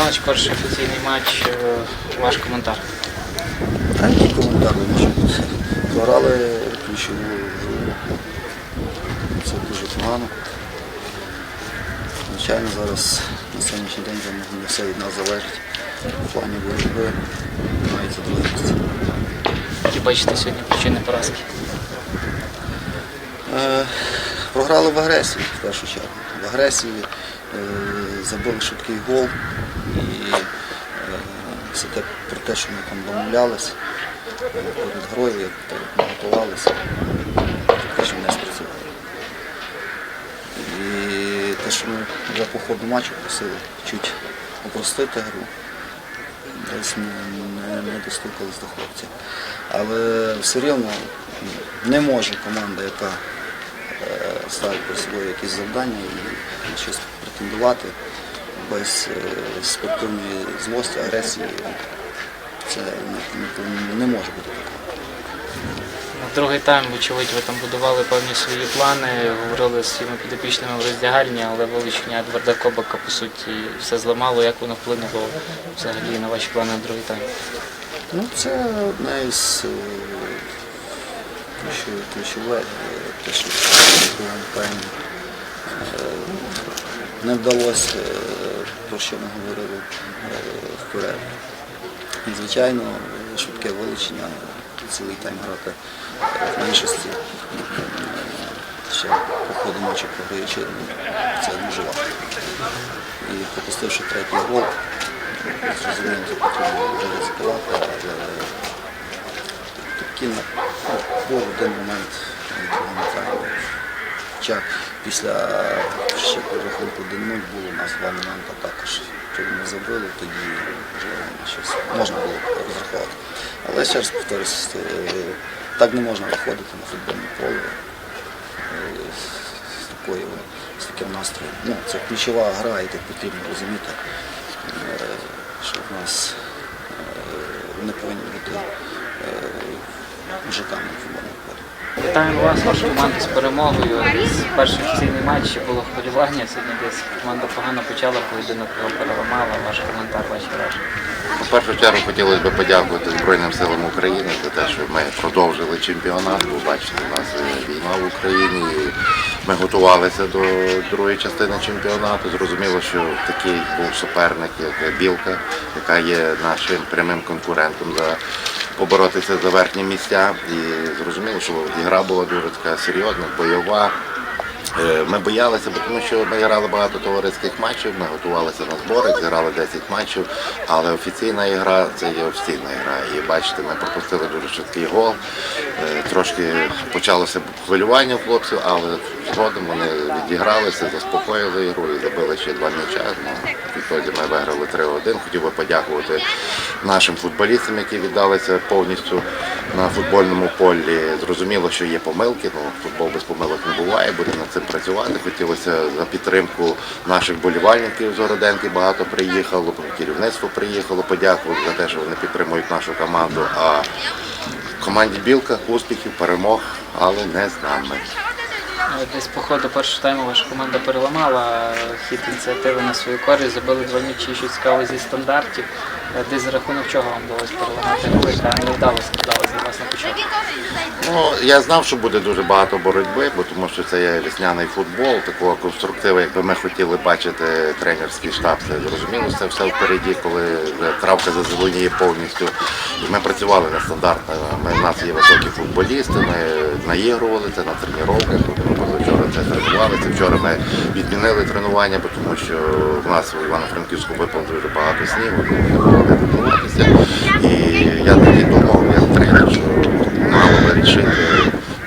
Іванович, перший офіційний матч, е, ваш коментар. А який коментар? Програли ключову. Це дуже погано. Звичайно, зараз на сьогоднішній день не все від нас залежить. В плані боротьби мається друге місце. Які бачите сьогодні причини поразки? Е, Програли в агресії в першу чергу. В агресії е, забили швидкий гол і е, все те про те, що ми там домовлялися е, як ми готувалися, що не спрацювало. І те, що ми вже по ходу матчу просили чуть упростити гру, десь не, не достукались до хлопців. Але все рівно не може команда, яка е, ставить перед собою якісь завдання і щось претендувати без е, спортивної злості, агресії. Це не, може бути такого. Другий тайм, вочевидь, ви там будували певні свої плани, говорили з своїми підопічними в роздягальні, але вилучення Едварда Кобака, по суті, все зламало. Як воно вплинуло взагалі на ваші плани на другий тайм? Ну, це одне із ключове, ключове е, те, що в другому таймі е, не вдалося, про що ми говорили вперед. Звичайно, швидке вилучення, цілий тайм грати в меншості. Ще по ходу матчу програючи, ну, це дуже важко. І пропустивши третій гол, зрозуміло, що потрібно вже ризикувати, але на- був один момент в другому таймі. Хоча після ще рахунку 1-0 було у нас два моменти також. Якби ми забили, тоді на щось можна було розрахувати. Але ще раз повторюсь, е, так не можна виходити на футбольне поле е, з такою з таким настроєм. Ну, це ключова гра, і так потрібно розуміти, е, що в нас не повинні бути мужиками футбольному. Вітаємо вас, вашу команду з перемогою. З перший офіційний матч було хвилювання. Сьогодні десь команда погано почала, поєдинок його переламала. Ваш коментар, ваші враження. У першу чергу хотілося б подякувати Збройним силам України за те, що ми продовжили чемпіонат. Ви бачите, у нас е, війна в Україні. Ми готувалися до другої частини чемпіонату. Зрозуміло, що такий був суперник, як Білка, яка є нашим прямим конкурентом за поборотися за верхні місця. І зрозуміло, що гра була дуже така серйозна, бойова. Е, Ми боялися, бо тому що ми грали багато товариських матчів, ми готувалися на збори, зіграли 10 матчів, але офіційна ігра це є офіційна гра. І бачите, ми пропустили дуже швидкий гол. Е, Трошки почалося хвилювання хлопців, але згодом вони відігралися, заспокоїли ігру і забили ще два м'яча. Ну, Відтоді ми виграли 3-1. Хотів би подякувати нашим футболістам, які віддалися повністю на футбольному полі. Зрозуміло, що є помилки, ну футбол без помилок не буває, будемо над цим працювати. Хотілося за підтримку наших болівальників з Городенки багато приїхало, керівництво приїхало, подякувати за те, що вони підтримують нашу команду. А команді Білка успіхів, перемог, але не з нами. Е, Десь по ходу першого тайму ваша команда переламала хід ініціативи на свою користь, забили два м'ячі, що цікаво зі стандартів. Е, Десь за рахунок чого вам вдалося переламати гру, яка не вдалося вдалося для вас на початку. Ну, я знав, що буде дуже багато боротьби, бо тому що це є весняний футбол, такого конструктиву, якби ми хотіли бачити тренерський штаб. Це зрозуміло, це все впереді, коли травка зазеленіє повністю. Ми працювали на стандартно. Ми, у нас є високі футболісти, ми наігрували це на тренуваннях. Це тренувалися. Вчора ми відмінили тренування, тому що в нас у Івано-Франківську випало дуже багато снігу, не було де тренуватися. І я тоді думав, як тренер, що мало вирішити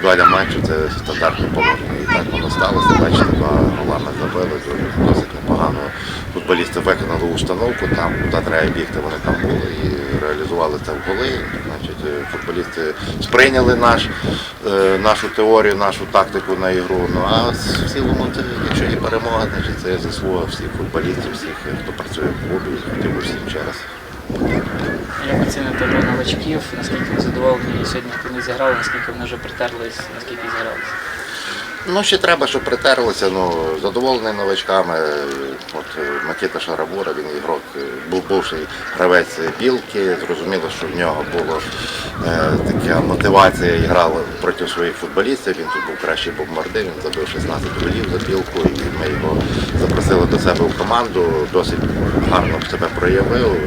доля матчу це стандартне положення. І так воно сталося. Бачите, два гола ми забили, досить непогано. Футболісти виконали установку, там куди треба бігти, вони там були і реалізували це в голи. Значить, е, футболісти сприйняли наш, е, нашу теорію, нашу тактику на ігру. Ну а в цілому, якщо є перемога, значить це заслуга всіх футболістів, всіх, хто працює в клубі. Хотів би всім ще раз. Як оціните гру новачків, наскільки ви задоволені сьогодні, як вони зіграли, наскільки вони вже притерлись, наскільки зігралися? Ну, ще треба, щоб притерлися. Ну, задоволений новачками. От е, Микита Шарабура, він ігрок, е, був бувший гравець білки. Зрозуміло, що в нього була е, така мотивація грав проти своїх футболістів. Він тут був кращий бомбардир, він забив 16 голів за білку, і ми його запросили до себе в команду. Досить гарно себе проявив.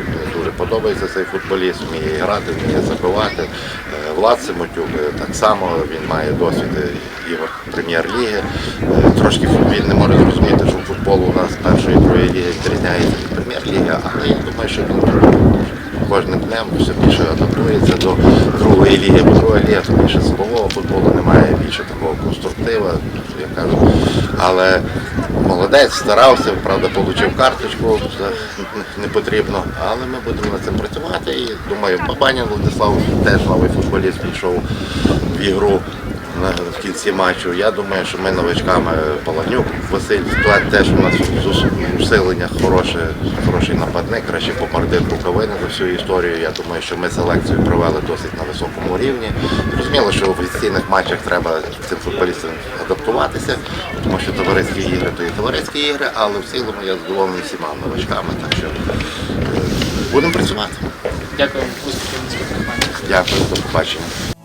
Подобається цей футболіст, вміє грати, вміє забивати. Е, Влад Симотюк е, так само він має досвід е, ігор прем'єр-ліги. Трошки він не може зрозуміти, що футбол у нас першої другої ліги відрізняється від прем'єр-ліги, але я думаю, що він кожним днем все більше адаптується до другої ліги, бо друга ліга це більше силового футболу, немає більше такого конструктива, як кажуть. Але молодець, старався, правда, отримав карточку, не потрібно, але ми будемо над цим працювати. І думаю, Бабанін Владислав теж новий футболіст пішов в ігру в кінці матчу. Я думаю, що ми новачками Палагнюк, Василь Сплет теж у нас в усиленнях хороший, нападник, краще бомбардир Буковини за всю історію. Я думаю, що ми селекцію провели досить на високому рівні. Зрозуміло, що в офіційних матчах треба цим футболістам адаптуватися, тому що товариські ігри то і товариські ігри, але в цілому я задоволений всіма новачками, так що е, будемо працювати. Дякую, успіхів. Дякую, до побачення.